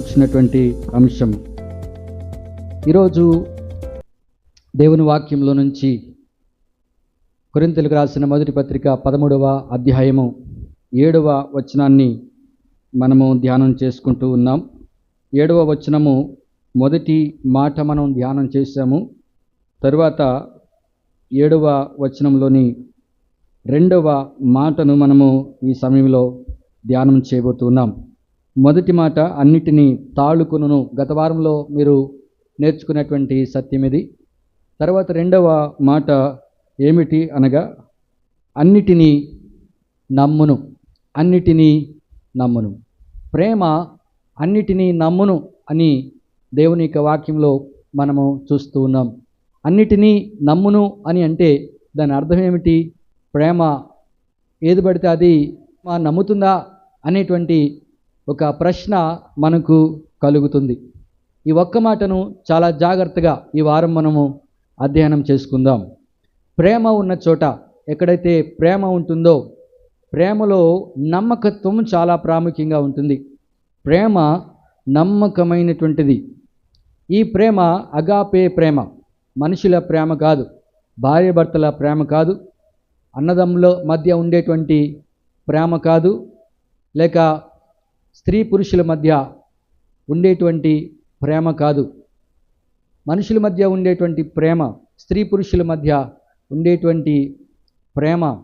సమకూర్చినటువంటి అంశం. ఈరోజు దేవుని వాక్యంలో నుంచి కొరింతలకు రాసిన మొదటి పత్రిక పదమూడవ అధ్యాయము ఏడవ వచనాన్ని మనము ధ్యానం చేసుకుంటూ ఉన్నాం. ఏడవ వచనము మొదటి మాట మనం ధ్యానం చేశాము. తరువాత ఏడవ వచనంలోని రెండవ మాటను మనము ఈ సమయంలో ధ్యానం చేయబోతున్నాం. మొదటి మాట అన్నిటినీ తాళుకును గత వారంలో మీరు నేర్చుకున్నటువంటి సత్యం ఇది. తర్వాత రెండవ మాట ఏమిటి అనగా అన్నిటినీ నమ్మును అన్నిటినీ నమ్మును. ప్రేమ అన్నిటినీ నమ్మును అని దేవుని యొక్క వాక్యంలో మనము చూస్తూ ఉన్నాం. అన్నిటినీ నమ్మును అని అంటే దాని అర్థం ఏమిటి? ప్రేమ. ఏది పడితే అది. మా నమ్ముతుందా అనేటువంటి ఒక ప్రశ్న మనకు కలుగుతుంది. ఈ ఒక్క మాటను చాలా జాగ్రత్తగా ఈ వారం మనము అధ్యయనం చేసుకుందాం. ప్రేమ ఉన్న చోట ఎక్కడైతే ప్రేమ ఉంటుందో ప్రేమలో నమ్మకత్వం చాలా ప్రాముఖ్యంగా ఉంటుంది. ప్రేమ నమ్మకమైనటువంటిది. ఈ ప్రేమ అగాపే ప్రేమ. మనుషుల ప్రేమ కాదు భార్యాభర్తల ప్రేమ కాదు అన్నదమ్ముల మధ్య ఉండేటువంటి ప్రేమ కాదు లేక స్త్రీ పురుషుల మధ్య ఉండేటువంటి ప్రేమ కాదు. మనుషుల మధ్య ఉండేటువంటి ప్రేమ స్త్రీ పురుషుల మధ్య ఉండేటువంటి ప్రేమ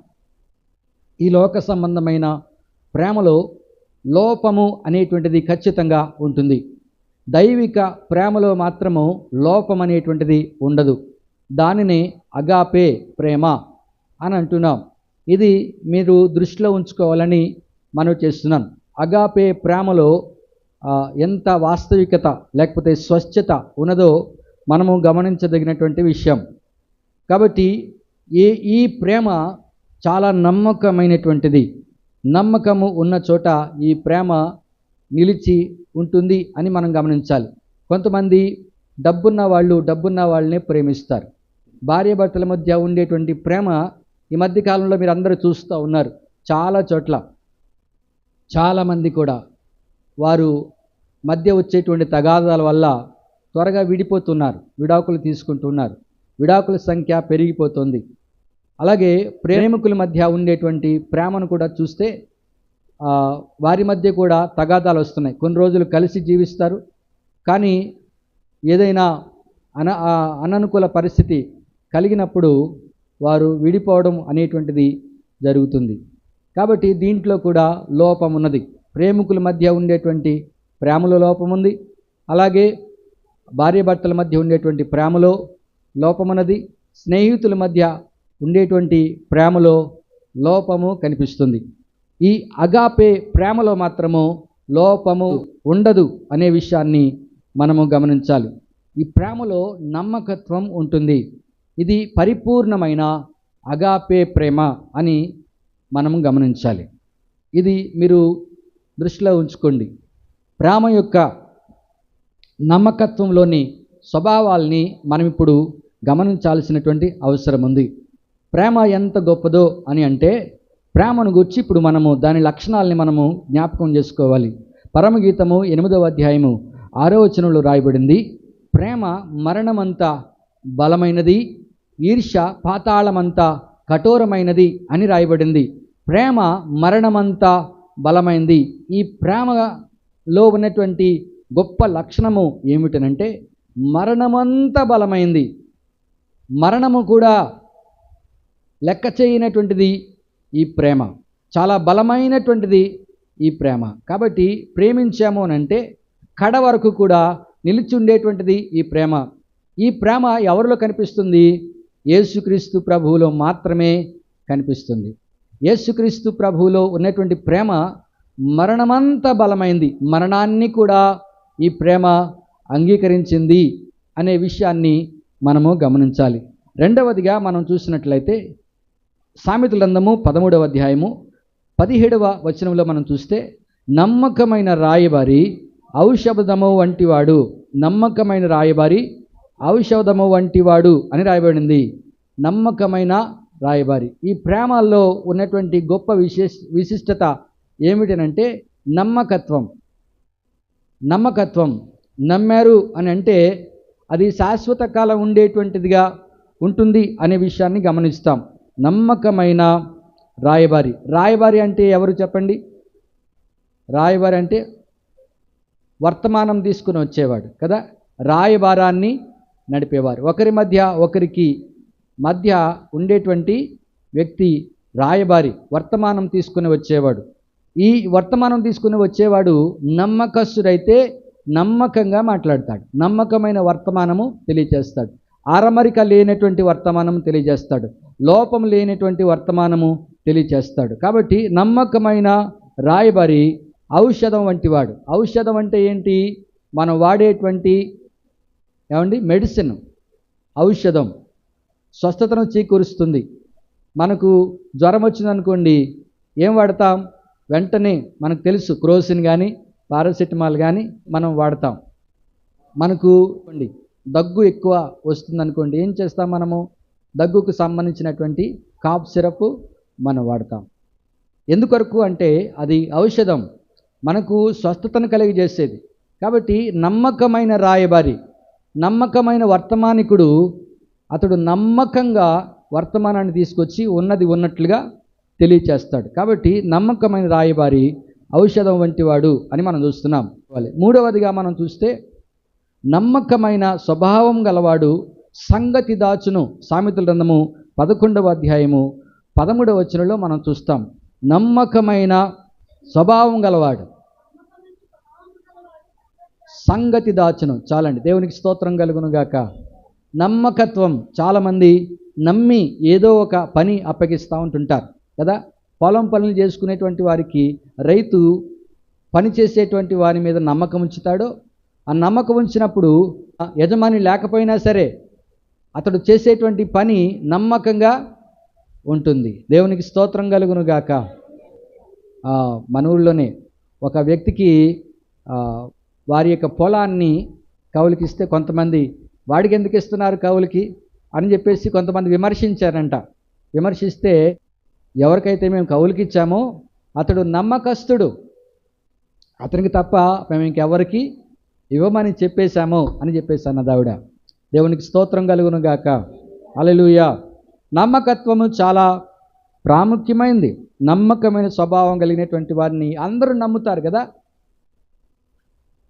ఈ లోక సంబంధమైన ప్రేమలో లోపము అనేటువంటిది ఖచ్చితంగా ఉంటుంది. దైవిక ప్రేమలో మాత్రము లోపం అనేటువంటిది ఉండదు. దానిని అగాపే ప్రేమ అని అంటున్నాం. ఇది మీరు దృష్టిలో ఉంచుకోవాలని మనం చేస్తున్నాను. అగాపే ప్రేమలో ఎంత వాస్తవికత లేకపోతే స్వచ్ఛత ఉన్నదో మనము గమనించదగినటువంటి విషయం. కాబట్టి ఈ ఈ ప్రేమ చాలా నమ్మకమైనటువంటిది. నమ్మకము ఉన్న చోట ఈ ప్రేమ నిలిచి ఉంటుంది అని మనం గమనించాలి. కొంతమంది డబ్బున్న వాళ్ళు డబ్బున్న వాళ్ళనే ప్రేమిస్తారు. భార్యాభర్తల మధ్య ఉండేటువంటి ప్రేమ ఈ మధ్య కాలంలో మీరు అందరూ చూస్తూ ఉన్నారు. చాలా చోట్ల చాలామంది కూడా వారు మధ్య వచ్చేటువంటి తగాదాల వల్ల త్వరగా విడిపోతున్నారు విడాకులు తీసుకుంటున్నారు. విడాకుల సంఖ్య పెరిగిపోతుంది. అలాగే ప్రేమికుల మధ్య ఉండేటువంటి ప్రేమను కూడా చూస్తే వారి మధ్య కూడా తగాదాలు వస్తున్నాయి. కొన్ని రోజులు కలిసి జీవిస్తారు. కానీ ఏదైనా అన అననుకూల పరిస్థితి కలిగినప్పుడు వారు విడిపోవడం అనేటువంటిది జరుగుతుంది. కాబట్టి దీంట్లో కూడా లోపం ఉన్నది. ప్రేమికుల మధ్య ఉండేటువంటి ప్రేమలో లోపం ఉంది. అలాగే భార్యాభర్తల మధ్య ఉండేటువంటి ప్రేమలో లోపమున్నది స్నేహితుల మధ్య ఉండేటువంటి ప్రేమలో లోపము కనిపిస్తుంది. ఈ అగాపే ప్రేమలో మాత్రము లోపము ఉండదు అనే విషయాన్ని మనము గమనించాలి. ఈ ప్రేమలో నమ్మకత్వం ఉంటుంది. ఇది పరిపూర్ణమైన అగాపే ప్రేమ అని మనము గమనించాలి. ఇది మీరు దృష్టిలో ఉంచుకోండి. ప్రేమ యొక్క నమ్మకత్వంలోని స్వభావాల్ని మనం ఇప్పుడు గమనించాల్సినటువంటి అవసరం ఉంది. ప్రేమ ఎంత గొప్పదో అని అంటే ప్రేమను గుర్చి ఇప్పుడు మనము దాని లక్షణాలని మనము జ్ఞాపకం చేసుకోవాలి. పరమగీతము ఎనిమిదవ అధ్యాయము ఆరో వచనంలో రాయబడింది ప్రేమ మరణమంత బలమైనది ఈర్ష పాతాళమంతా కఠోరమైనది అని రాయబడింది. ప్రేమ మరణమంత బలమైంది. ఈ ప్రేమలో ఉన్నటువంటి గొప్ప లక్షణము ఏమిటనంటే మరణమంత బలమైంది. మరణము కూడా లెక్క చేయనటువంటిది ఈ ప్రేమ. చాలా బలమైనటువంటిది ఈ ప్రేమ. కాబట్టి ప్రేమించాము అనంటే కడ వరకు కూడా నిలిచి ఉండేటువంటిది ఈ ప్రేమ. ఈ ప్రేమ ఎవరిలో కనిపిస్తుంది? యేసుక్రీస్తు ప్రభువులో మాత్రమే కనిపిస్తుంది. యేసుక్రీస్తు ప్రభువులో ఉన్నటువంటి ప్రేమ మరణమంత బలమైంది. మరణాన్ని కూడా ఈ ప్రేమ అంగీకరించింది అనే విషయాన్ని మనము గమనించాలి. రెండవదిగా మనం చూసినట్లయితే సామెతలందము పదమూడవ అధ్యాయము పదిహేడవ వచనంలో మనం చూస్తే నమ్మకమైన రాయబారి ఔషధము వంటివాడు నమ్మకమైన రాయబారి ఔషధము వంటివాడు అని రాయబడింది. నమ్మకమైన రాయబారి. ఈ ప్రేమల్లో ఉన్నటువంటి గొప్ప విశేష విశిష్టత ఏమిటనంటే నమ్మకత్వం. నమ్మకత్వం. నమ్మారు అని అంటే అది శాశ్వత కాలం ఉండేటువంటిదిగా ఉంటుంది అనే విషయాన్ని గమనిస్తాం. నమ్మకమైన రాయబారి. రాయబారి అంటే ఎవరు చెప్పండి? రాయబారి అంటే వర్తమానం తీసుకుని వచ్చేవాడు కదా. రాయబారాన్ని నడిపేవారు. ఒకరి మధ్య ఒకరికి మధ్య ఉండేటువంటి వ్యక్తి రాయబారి వర్తమానం తీసుకుని వచ్చేవాడు. ఈ వర్తమానం తీసుకుని వచ్చేవాడు నమ్మకస్తుడైతే నమ్మకంగా మాట్లాడతాడు. నమ్మకమైన వర్తమానము తెలియజేస్తాడు. ఆరమరిక లేనటువంటి వర్తమానము తెలియజేస్తాడు. లోపం లేనటువంటి వర్తమానము తెలియజేస్తాడు. కాబట్టి నమ్మకమైన రాయబారి ఔషధం వంటివాడు. ఔషధం అంటే ఏంటి? మనం వాడేటువంటి ఏమండి? మెడిసిన్ ఔషధం. స్వస్థతను చేకూరుస్తుంది. మనకు జ్వరం వచ్చిందనుకోండి ఏం వాడతాం? వెంటనే మనకు తెలుసు క్రోసిన్ కానీ పారాసెటమాల్ కానీ మనం వాడతాం. మనకు దగ్గు ఎక్కువ వస్తుందనుకోండి ఏం చేస్తాం మనము? దగ్గుకు సంబంధించినటువంటి కాఫ్ సిరప్ మనం వాడతాం. ఎందుకొరకు అంటే అది ఔషధం. మనకు స్వస్థతను కలిగజేసేది. కాబట్టి నమ్మకమైన రాయబారి నమ్మకమైన వర్తమానికుడు అతడు నమ్మకంగా వర్తమానాన్ని తీసుకొచ్చి ఉన్నది ఉన్నట్లుగా తెలియచేస్తాడు. కాబట్టి నమ్మకమైన రాయబారి ఔషధం వంటివాడు అని మనం చూస్తున్నాం. మూడవదిగా మనం చూస్తే నమ్మకమైన స్వభావం గలవాడు సంగతి దాచును. సామెతల గ్రంథము పదకొండవ అధ్యాయము పదమూడవ వచనంలో మనం చూస్తాం. నమ్మకమైన స్వభావం గలవాడు. సంగతి దాచును. చాలండి. దేవునికి స్తోత్రం కలుగును గాక. నమ్మకత్వం. చాలామంది నమ్మి ఏదో ఒక పని అప్పగిస్తూ ఉంటుంటారు. కదా? పొలం పనులు చేసుకునేటువంటి వారికి రైతు పని చేసేటువంటి వారి మీద నమ్మకం ఉంచుతాడో? ఆ నమ్మకం ఉంచినప్పుడు యజమాని లేకపోయినా సరే అతడు చేసేటువంటి పని నమ్మకంగా ఉంటుంది. దేవునికి స్తోత్రం కలుగును గాక. మన ఊళ్ళోనే ఒక వ్యక్తికి వారి యొక్క పొలాన్ని కవులకి ఇస్తే కొంతమంది వాడికి ఎందుకు ఇస్తున్నారు కవులకి అని చెప్పేసి కొంతమంది విమర్శించారంట. విమర్శిస్తే ఎవరికైతే మేము కవులకి ఇచ్చామో అతడు నమ్మకస్తుడు. అతనికి తప్ప మేము ఇంకెవరికి ఇవ్వమని చెప్పేశాము అని చెప్పేసి అన్నదావిడ. దేవునికి స్తోత్రం కలుగును గాక. అలెలుయ నమ్మకత్వము చాలా ప్రాముఖ్యమైంది. నమ్మకమైన స్వభావం కలిగినటువంటి వారిని అందరూ నమ్ముతారు కదా.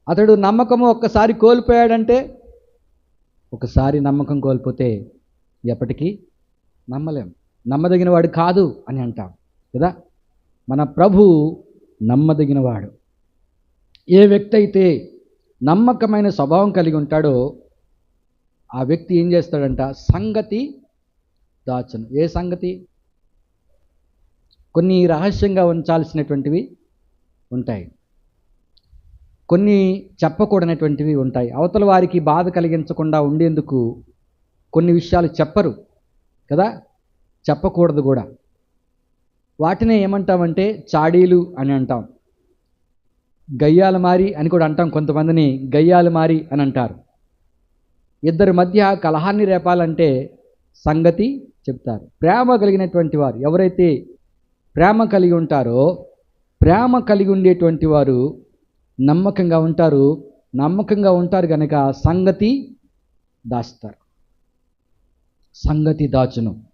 అతడు నమ్మకము ఒక్కసారి కోల్పోయాడంటే ఒకసారి నమ్మకం కోల్పోతే ఎప్పటికీ నమ్మలేం. నమ్మదగిన వాడు కాదు అని అంటాం కదా? మన ప్రభు నమ్మదగినవాడు. ఏ వ్యక్తి అయితే నమ్మకమైన స్వభావం కలిగి ఉంటాడో ఆ వ్యక్తి ఏం చేస్తాడంట? సంగతి దాచను. ఏ సంగతి? కొన్ని రహస్యంగా ఉంచాల్సినటువంటివి ఉంటాయి. కొన్ని చెప్పకూడనటువంటివి ఉంటాయి. అవతల వారికి బాధ కలిగించకుండా ఉండేందుకు కొన్ని విషయాలు చెప్పరు కదా? చెప్పకూడదు కూడా. వాటినే ఏమంటామంటే చాడీలు అని అంటాం. గయ్యాల మారి అని కూడా అంటాం కొంతమందిని గయ్యాలు మారి అని అంటారు. ఇద్దరి మధ్య కలహాన్ని రేపాలంటే సంగతి చెప్తారు. ప్రేమ కలిగినటువంటి వారు ఎవరైతే ప్రేమ కలిగి ఉంటారో ప్రేమ కలిగి ఉండేటువంటి వారు నమ్మకంగా ఉంటారు. నమ్మకంగా ఉంటారు కనుక సంగతి దాస్తారు. సంగతి దాచును.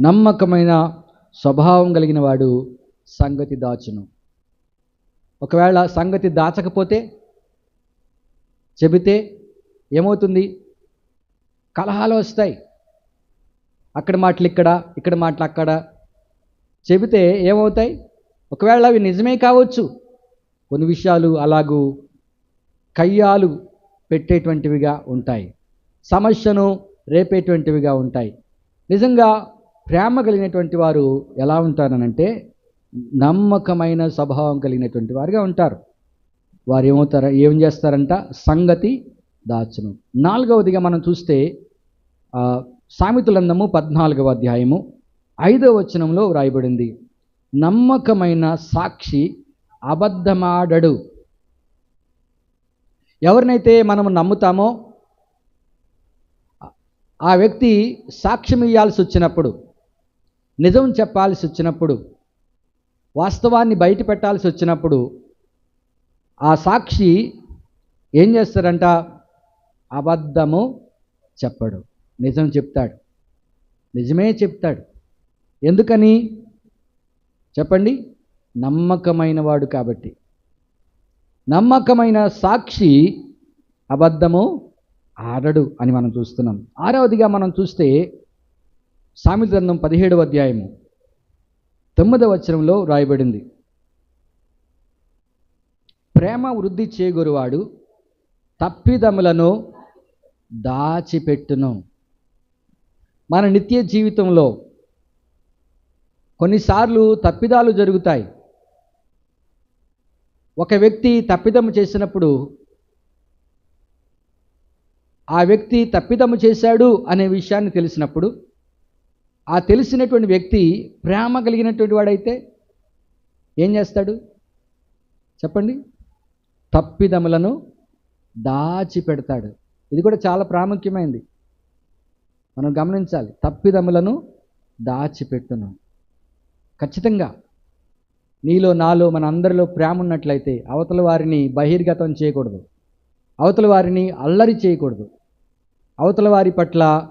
నమ్మకమైన స్వభావం కలిగిన వాడు సంగతి దాచును. ఒకవేళ సంగతి దాచకపోతే చెబితే ఏమవుతుంది? కలహాలు వస్తాయి. అక్కడ మాటలు ఇక్కడ ఇక్కడ మాటలు అక్కడ. చెబితే ఏమవుతాయి? ఒకవేళ అవి నిజమే కావచ్చు కొన్ని విషయాలు అలాగూ కయ్యాలు పెట్టేటువంటివిగా ఉంటాయి. సమస్యను రేపేటువంటివిగా ఉంటాయి. నిజంగా ప్రేమ కలిగినటువంటి వారు ఎలా ఉంటారనంటే నమ్మకమైన స్వభావం కలిగినటువంటి వారుగా ఉంటారు. వారు ఏమవుతారు ఏం చేస్తారంట? సంగతి దాచును. నాలుగవదిగా మనం చూస్తే సామెతలందము పద్నాలుగవ అధ్యాయము ఐదవ వచనంలో వ్రాయబడింది. నమ్మకమైన సాక్షి అబద్ధమాడడు. ఎవరినైతే మనం నమ్ముతామో ఆ వ్యక్తి సాక్ష్యం ఇవ్వాల్సి వచ్చినప్పుడు నిజం చెప్పాల్సి వచ్చినప్పుడు వాస్తవాన్ని బయట పెట్టాల్సి వచ్చినప్పుడు ఆ సాక్షి ఏం చేస్తారంట అబద్ధము చెప్పడు. నిజం చెప్తాడు. నిజమే చెప్తాడు. ఎందుకని? చెప్పండి. నమ్మకమైన వాడు కాబట్టి. నమ్మకమైన సాక్షి అబద్ధము ఆడడు అని మనం చూస్తున్నాం. ఆరవదిగా మనం చూస్తే సామెత గ్రంథం పదిహేడవ అధ్యాయము తొమ్మిదవ వచనంలో రాయబడింది. ప్రేమ వృద్ధి చేగొరువాడు తప్పిదములను దాచిపెట్టును. మన నిత్య జీవితంలో కొన్నిసార్లు తప్పిదాలు జరుగుతాయి. ఒక వ్యక్తి తప్పిదము చేసినప్పుడు ఆ వ్యక్తి తప్పిదము చేశాడు అనే విషయాన్ని తెలిసినప్పుడు ఆ తెలిసినటువంటి వ్యక్తి ప్రేమ కలిగినటువంటి వాడైతే ఏం చేస్తాడు? చెప్పండి. తప్పిదములను దాచిపెడతాడు. ఇది కూడా చాలా ప్రాముఖ్యమైనది మనం గమనించాలి. తప్పిదములను దాచిపెట్టును. ఖచ్చితంగా నీలో నాలో మన అందరిలో ప్రేమ ఉన్నట్లయితే అవతల వారిని బహిర్గతం చేయకూడదు. అవతల వారిని అల్లరి చేయకూడదు. అవతల వారి పట్ల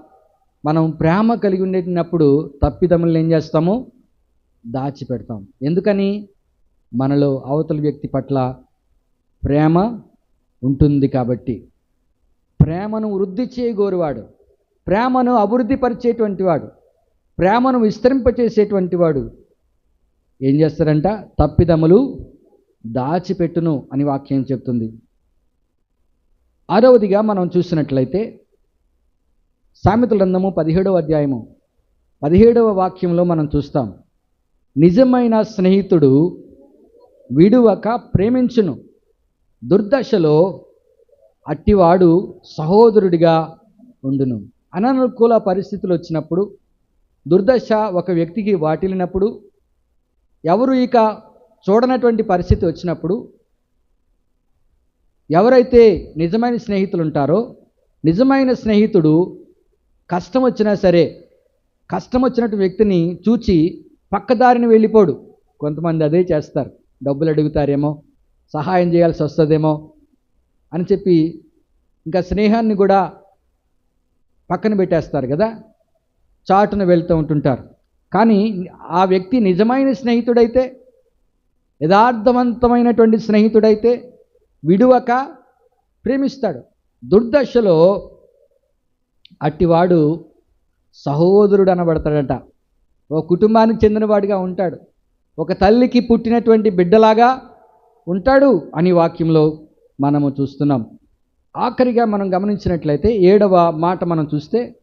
మనం ప్రేమ కలిగి ఉండేటప్పుడు తప్పిదములను ఏం చేస్తాము? దాచిపెడతాం. ఎందుకని? మనలో అవతల వ్యక్తి పట్ల ప్రేమ ఉంటుంది కాబట్టి. ప్రేమను వృద్ధి చేయగోరువాడు. ప్రేమను అభివృద్ధి పరిచేటువంటి వాడు. ప్రేమను విస్తరింపచేసేటువంటి వాడు. ఏం చేస్తారంట? తప్పిదములు దాచిపెట్టును అని వాక్యం చెప్తుంది. ఆరవదిగా మనం చూసినట్లయితే సామెత గ్రంథము పదిహేడవ అధ్యాయము పదిహేడవ వాక్యంలో మనం చూస్తాం. నిజమైన స్నేహితుడు విడువక ప్రేమించును. దుర్దశలో అట్టివాడు సహోదరుడిగా ఉండును. అననుకూల పరిస్థితులు వచ్చినప్పుడు దుర్దశ ఒక వ్యక్తికి వాటిల్లినప్పుడు ఎవరు ఇక చూడనటువంటి పరిస్థితి వచ్చినప్పుడు ఎవరైతే నిజమైన స్నేహితులు ఉంటారో నిజమైన స్నేహితుడు కష్టం వచ్చినా సరే కష్టం వచ్చినట్టు వ్యక్తిని చూచి పక్కదారిని వెళ్ళిపోడు. కొంతమంది అదే చేస్తారు. డబ్బులు అడుగుతారేమో సహాయం చేయాల్సి వస్తుందేమో అని చెప్పి ఇంకా స్నేహాన్ని కూడా పక్కన పెట్టేస్తారు కదా. చాటున వెళ్తూ ఉంటుంటారు. కానీ ఆ వ్యక్తి నిజమైన స్నేహితుడైతే యథార్థవంతమైనటువంటి స్నేహితుడైతే విడువక ప్రేమిస్తాడు. దుర్దశలో అట్టివాడు సహోదరుడు అనబడతాడట ఓ కుటుంబానికి చెందినవాడిగా ఉంటాడు. ఒక తల్లికి పుట్టినటువంటి బిడ్డలాగా ఉంటాడు అని వాక్యంలో మనము చూస్తున్నాం. ఆఖరిగా మనం గమనించినట్లయితే ఏడవ మాట మనం చూస్తే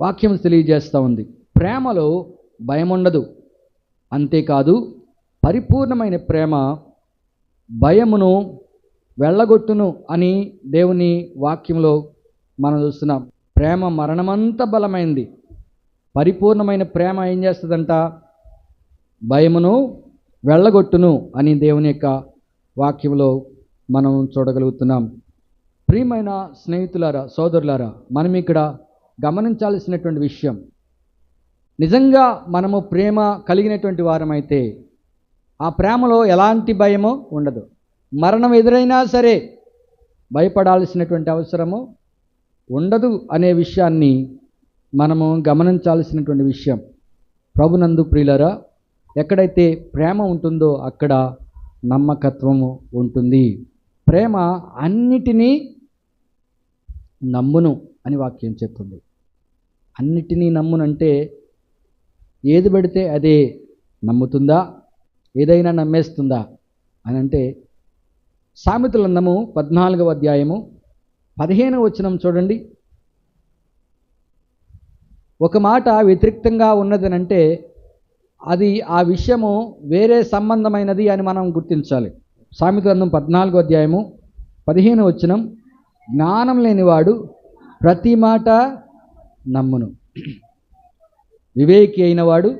వాక్యం తెలియజేస్తూ ఉంది. ప్రేమలో భయం ఉండదు అంతేకాదు పరిపూర్ణమైన ప్రేమ భయమును వెళ్ళగొట్టును అని దేవుని వాక్యంలో మనం చూస్తున్నాం. ప్రేమ మరణమంత బలమైంది. పరిపూర్ణమైన ప్రేమ ఏం చేస్తుందంట? భయమును వెళ్ళగొట్టును అని దేవుని యొక్క వాక్యంలో మనం చూడగలుగుతున్నాం. ప్రియమైన స్నేహితులారా సోదరులారా మనం ఇక్కడ గమనించాల్సినటువంటి విషయం నిజంగా మనము ప్రేమ కలిగినటువంటి వారమైతే ఆ ప్రేమలో ఎలాంటి భయమో ఉండదు. మరణం ఎదురైనా సరే భయపడాల్సినటువంటి అవసరము ఉండదు అనే విషయాన్ని మనము గమనించాల్సినటువంటి విషయం. ప్రభునందు ప్రియులరా ఎక్కడైతే ప్రేమ ఉంటుందో అక్కడ నమ్మకత్వము ఉంటుంది. ప్రేమ అన్నిటినీ నమ్మును అని వాక్యం చెప్తుంది. అన్నిటినీ నమ్మునంటే ఏది పెడితే అదే నమ్ముతుందా? ఏదైనా నమ్మేస్తుందా? అని అంటే సామెతలందము పద్నాలుగవ అధ్యాయము పదిహేనవ వచనం చూడండి. ఒక మాట వ్యతిరేక్తంగా ఉన్నదనంటే అది ఆ విషయము వేరే సంబంధమైనది అని మనం గుర్తించాలి. సామెతలందం పద్నాలుగు అధ్యాయము పదిహేను వచనం. జ్ఞానం లేనివాడు ప్రతి మాట నమ్మును. వివేకి అయినవాడు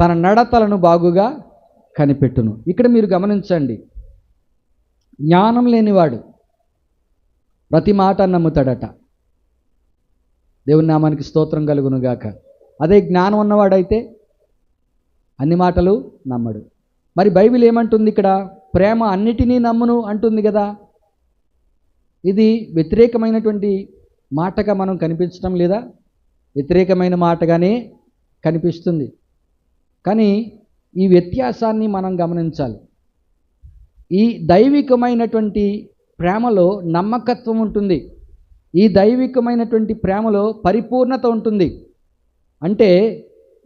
తన నడతలను బాగుగా కనిపెట్టును. ఇక్కడ మీరు గమనించండి. జ్ఞానం లేనివాడు ప్రతి మాట నమ్ముతాడట. దేవుని నామానికి స్తోత్రం కలుగునుగాక అదే జ్ఞానం ఉన్నవాడైతే అన్ని మాటలు నమ్మడు. మరి బైబిల్ ఏమంటుంది ఇక్కడ? ప్రేమ అన్నిటినీ నమ్మును అంటుంది కదా. ఇది వ్యతిరేకమైనటువంటి మాటగా మనం కనిపించడం లేదా? వ్యతిరేకమైన మాటగానే కనిపిస్తుంది. కానీ ఈ వ్యత్యాసాన్ని మనం గమనించాలి. ఈ దైవికమైనటువంటి ప్రేమలో నమ్మకత్వం ఉంటుంది. ఈ దైవికమైనటువంటి ప్రేమలో పరిపూర్ణత ఉంటుంది. అంటే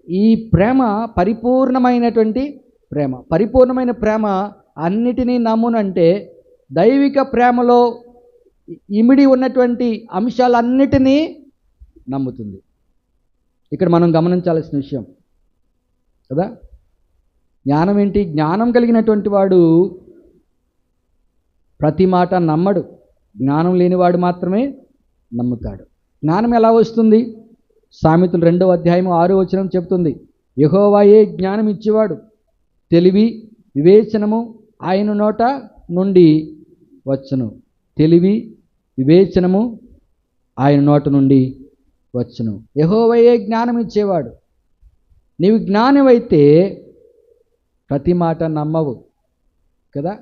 ఈ ప్రేమ పరిపూర్ణమైనటువంటి ప్రేమ పరిపూర్ణమైన ప్రేమ అన్నిటినీ నమ్మునంటే దైవిక ప్రేమలో ఇమిడి ఉన్నటువంటి అంశాలన్నిటినీ నమ్ముతుంది. ఇక్కడ మనం గమనించాల్సిన విషయం. కదా? జ్ఞానం ఏంటి? జ్ఞానం కలిగినటువంటి వాడు ప్రతి మాట నమ్మడు. జ్ఞానం లేనివాడు మాత్రమే నమ్ముతాడు. జ్ఞానం ఎలా వస్తుంది? సామెతలు రెండవ అధ్యాయం ఆరో వచనం చెబుతుంది యహోవాయే జ్ఞానం ఇచ్చేవాడు. తెలివి వివేచనము ఆయన నోట నుండి వచ్చును. తెలివి వివేచనము ఆయన నోట నుండి వచ్చును. యహోవయే జ్ఞానం ఇచ్చేవాడు నీవు జ్ఞానమైతే ప్రతి మాట నమ్మవు. కదా?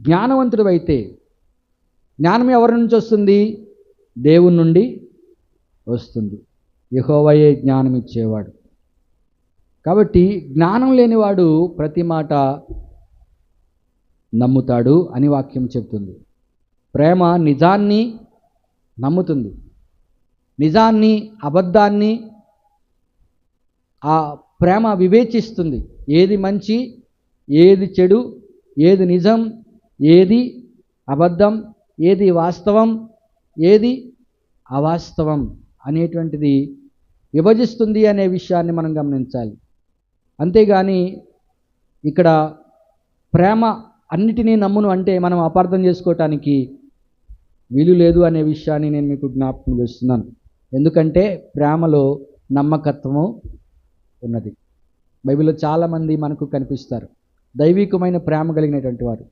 జ్ఞానవంతుడు అయితే జ్ఞానం ఎవరి నుంచి వస్తుంది? దేవుని నుండి వస్తుంది. యహోవయే జ్ఞానం ఇచ్చేవాడు కాబట్టి జ్ఞానం లేనివాడు ప్రతి మాట నమ్ముతాడు అని వాక్యం చెప్తుంది. ప్రేమ నిజాన్ని నమ్ముతుంది. నిజాన్ని అబద్ధాన్ని ఆ ప్రేమ వివేచిస్తుంది. ఏది మంచి ఏది చెడు ఏది నిజం ఏది అబద్ధం ఏది వాస్తవం ఏది అవాస్తవం అనేటువంటిది విభజిస్తుంది అనే విషయాన్ని మనం గమనించాలి. అంతేగాని ఇక్కడ ప్రేమ అన్నిటినీ నమ్మును అంటే మనం అపార్థం చేసుకోవటానికి వీలు లేదు అనే విషయాన్ని నేను మీకు జ్ఞాపకం చేస్తున్నాను. ఎందుకంటే ప్రేమలో నమ్మకత్వము ఉన్నది. బైబిల్లో చాలామంది మనకు కనిపిస్తారు. దైవికమైన ప్రేమ కలిగినటువంటి వారు.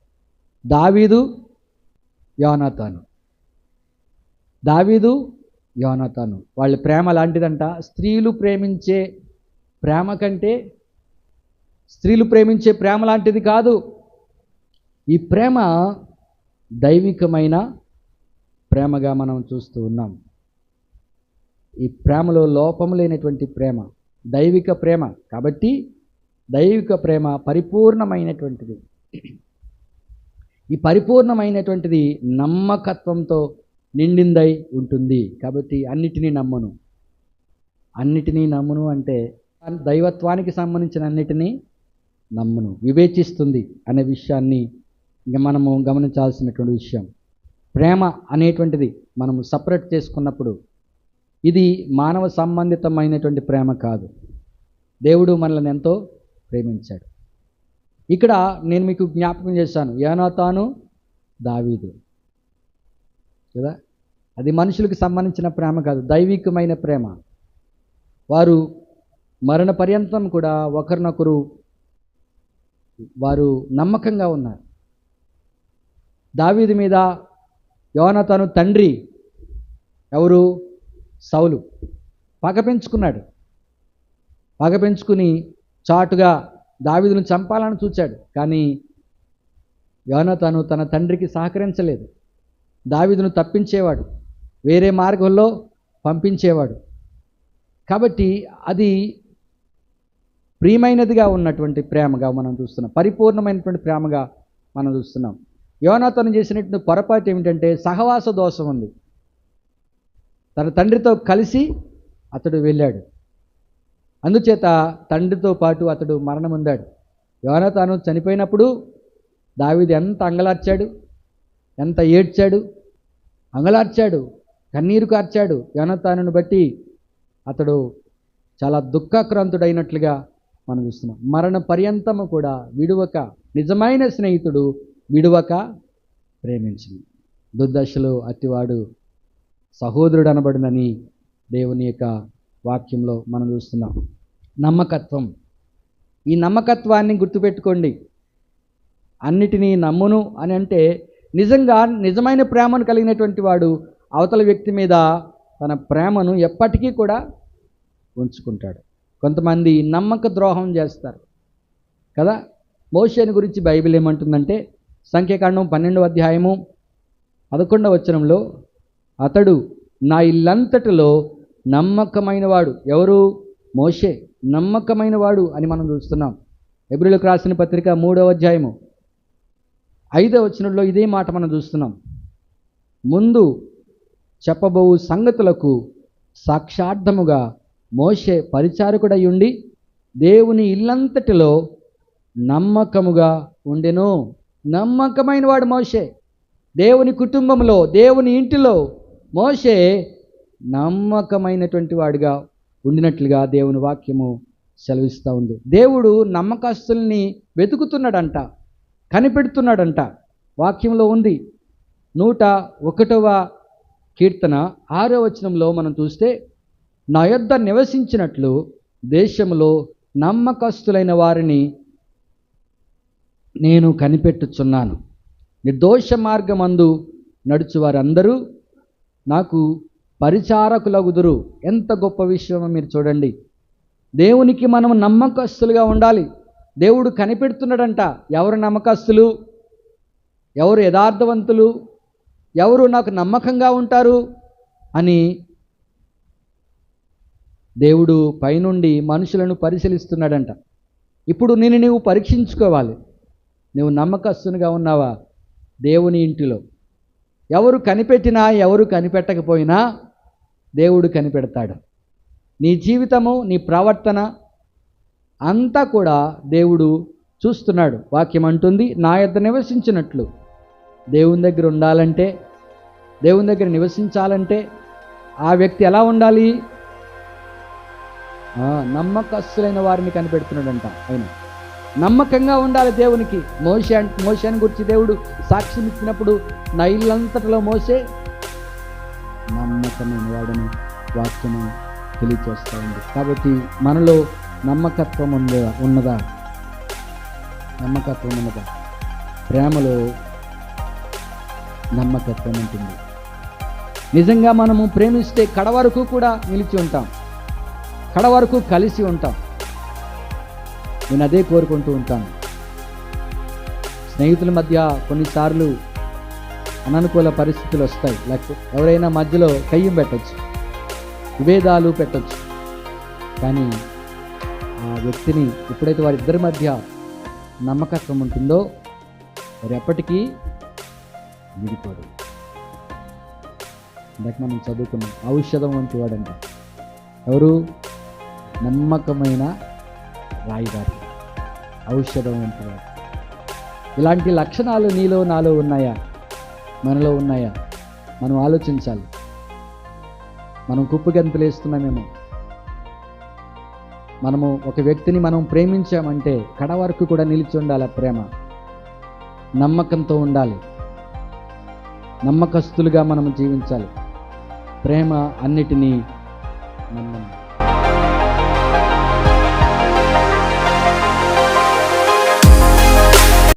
దావీదు యోనాతాను. దావీదు యోనాతాను. వాళ్ళ ప్రేమ లాంటిదంట. స్త్రీలు ప్రేమించే ప్రేమ కంటే స్త్రీలు ప్రేమించే ప్రేమ లాంటిది కాదు. ఈ ప్రేమ దైవికమైన ప్రేమగా మనం చూస్తూ ఉన్నాం. ఈ ప్రేమలో లోపం లేనటువంటి ప్రేమ దైవిక ప్రేమ. కాబట్టి దైవిక ప్రేమ పరిపూర్ణమైనటువంటిది. ఈ పరిపూర్ణమైనటువంటిది నమ్మకత్వంతో నిండిందై ఉంటుంది. కాబట్టి అన్నిటినీ నమ్మను. అన్నిటినీ నమ్మును అంటే దైవత్వానికి సంబంధించిన అన్నిటినీ నమ్మును. వివేచిస్తుంది అనే విషయాన్ని మనము గమనించాల్సినటువంటి విషయం. ప్రేమ అనేటువంటిది మనము సపరేట్ చేసుకున్నప్పుడు ఇది మానవ సంబంధితమైనటువంటి ప్రేమ కాదు. దేవుడు మనల్ని ఎంతో ప్రేమించాడు. ఇక్కడ నేను మీకు జ్ఞాపకం చేశాను. యోనాతాను దావీదు. కదా? అది మనుషులకు సంబంధించిన ప్రేమ కాదు దైవికమైన ప్రేమ. వారు మరణ పర్యంతం కూడా ఒకరినొకరు వారు నమ్మకంగా ఉన్నారు. దావీదు మీద యోనతను తండ్రి ఎవరు? సౌలు పగ పెంచుకున్నాడు. పగ పెంచుకుని చాటుగా దావిదును చంపాలని చూచాడు. కానీ యోనతను తన తండ్రికి సహకరించలేదు. దావీదును తప్పించేవాడు. వేరే మార్గంలో పంపించేవాడు. కాబట్టి అది ప్రియమైనదిగా ఉన్నటువంటి ప్రేమగా మనం చూస్తున్నాం. పరిపూర్ణమైనటువంటి ప్రేమగా మనం చూస్తున్నాం. యోనాతను చేసినటువంటి పొరపాటు ఏమిటంటే సహవాస దోషం ఉంది. తన తండ్రితో కలిసి అతడు వెళ్ళాడు. అందుచేత తండ్రితో పాటు అతడు మరణం పొందాడు యోనాతాను చనిపోయినప్పుడు దావిది ఎంత అంగలార్చాడు ఎంత ఏడ్చాడు అంగలార్చాడు కన్నీరు కార్చాడు యోనతానును బట్టి అతడు చాలా దుఃఖాక్రాంతుడైనట్లుగా మనం చూస్తున్నాం. మరణ పర్యంతము కూడా విడువక నిజమైన స్నేహితుడు విడువక ప్రేమించింది. దుర్దశలో అతివాడు సహోదరుడు అనబడునని దేవుని యొక్క వాక్యంలో మనం చూస్తున్నాం. నమ్మకత్వం. ఈ నమ్మకత్వాన్ని గుర్తుపెట్టుకోండి. అన్నిటినీ నమ్మును అని అంటే నిజంగా నిజమైన ప్రేమను కలిగినటువంటి వాడు అవతల వ్యక్తి మీద తన ప్రేమను ఎప్పటికీ కూడా ఉంచుకుంటాడు. కొంతమంది నమ్మక ద్రోహం చేస్తారు. కదా? మోషేని గురించి బైబిల్ ఏమంటుందంటే సంఖ్యాకాండం పన్నెండవ అధ్యాయము పదకొండవ వచనంలో అతడు నా ఇల్లంతటిలో నమ్మకమైనవాడు. ఎవరు? మోషే. నమ్మకమైనవాడు అని మనం చూస్తున్నాం. ఎబ్రిలకు రాసిన పత్రిక మూడవ అధ్యాయము. ఐదవ వచనంలో ఇదే మాట మనం చూస్తున్నాం. ముందు చెప్పబోవు సంగతులకు సాక్షార్థముగా మోషే పరిచారకుడై ఉండి దేవుని ఇల్లంతటిలో నమ్మకముగా ఉండెను. నమ్మకమైన వాడు మోషే. దేవుని కుటుంబంలో దేవుని ఇంటిలో మోషే నమ్మకమైనటువంటి వాడిగా ఉండినట్లుగా దేవుని వాక్యము సెలవిస్తూ ఉంది. దేవుడు నమ్మకస్తుల్ని వెతుకుతున్నాడంట కనిపెడుతున్నాడంట. వాక్యంలో ఉంది. నూట ఒకటవ కీర్తన ఆరో వచనంలో మనం చూస్తే నా యొద్ద నివసించినట్లు దేశంలో నమ్మకస్తులైన వారిని నేను కనిపెట్టుచున్నాను. నిర్దోష మార్గమందు నడుచు వారందరూ నాకు పరిచారకులగుదురు. ఎంత గొప్ప విషయమో మీరు చూడండి. దేవునికి మనం నమ్మకస్తులుగా ఉండాలి. దేవుడు కనిపెడుతున్నాడంట. ఎవరు నమ్మకస్తులు? ఎవరు యథార్థవంతులు? ఎవరు నాకు నమ్మకంగా ఉంటారు? అని దేవుడు పైనుండి మనుషులను పరిశీలిస్తున్నాడంట. ఇప్పుడు నేను నీవు పరీక్షించుకోవాలి. నువ్వు నమ్మకస్తునిగా ఉన్నావా? దేవుని ఇంటిలో. ఎవరు కనిపెట్టినా ఎవరు కనిపెట్టకపోయినా దేవుడు కనిపెడతాడు. నీ జీవితము నీ ప్రవర్తన అంతా కూడా దేవుడు చూస్తున్నాడు. వాక్యం అంటుంది నా యొద్ నివసించినట్లు. దేవుని దగ్గర ఉండాలంటే దేవుని దగ్గర నివసించాలంటే ఆ వ్యక్తి ఎలా ఉండాలి? నమ్మకస్తులైన వారిని కనిపెడుతున్నాడంట ఆయన. నమ్మకంగా ఉండాలి దేవునికి. మోసే అంటే మోషాన్ని గురించి దేవుడు సాక్ష్యం ఇచ్చినప్పుడు నా ఇల్లంతటిలో మోసే నమ్మకమైన వాడని వాక్యము తెలియచేస్తూ ఉంది. కాబట్టి మనలో నమ్మకత్వం ఉందా ఉన్నదా? నమ్మకత్వం ఉన్నదా? ప్రేమలో నమ్మకత్వం ఉంటుంది. నిజంగా మనము ప్రేమిస్తే కడ వరకు కూడా నిలిచి ఉంటాం. కడ వరకు కలిసి ఉంటాం. నేను అదే కోరుకుంటూ ఉంటాను. స్నేహితుల మధ్య కొన్నిసార్లు అననుకూల పరిస్థితులు వస్తాయి. లేకపోతే ఎవరైనా మధ్యలో కయ్యం పెట్టచ్చు విభేదాలు పెట్టచ్చు. కానీ ఆ వ్యక్తిని ఎప్పుడైతే వారిద్దరి మధ్య నమ్మకత్వం ఉంటుందో వారు ఎప్పటికీ విడిపోరు. ఇందాక మనం చదువుకున్నాం ఔషధం వంటి వాడంట ఎవరు? నమ్మకమైన రాయిగారు. ఔషధం వంటి ఇలాంటి లక్షణాలు నీలో నాలో ఉన్నాయా? మనలో ఉన్నాయా? మనం ఆలోచించాలి. మనం కుప్పగంతులు వేస్తున్నామేమో మనము ఒక వ్యక్తిని మనం ప్రేమించామంటే కడ వరకు కూడా నిలిచి ఉండాలి ఆ ప్రేమ. నమ్మకంతో ఉండాలి. నమ్మకస్తులుగా మనం జీవించాలి. ప్రేమ అన్నిటినీ నమ్మను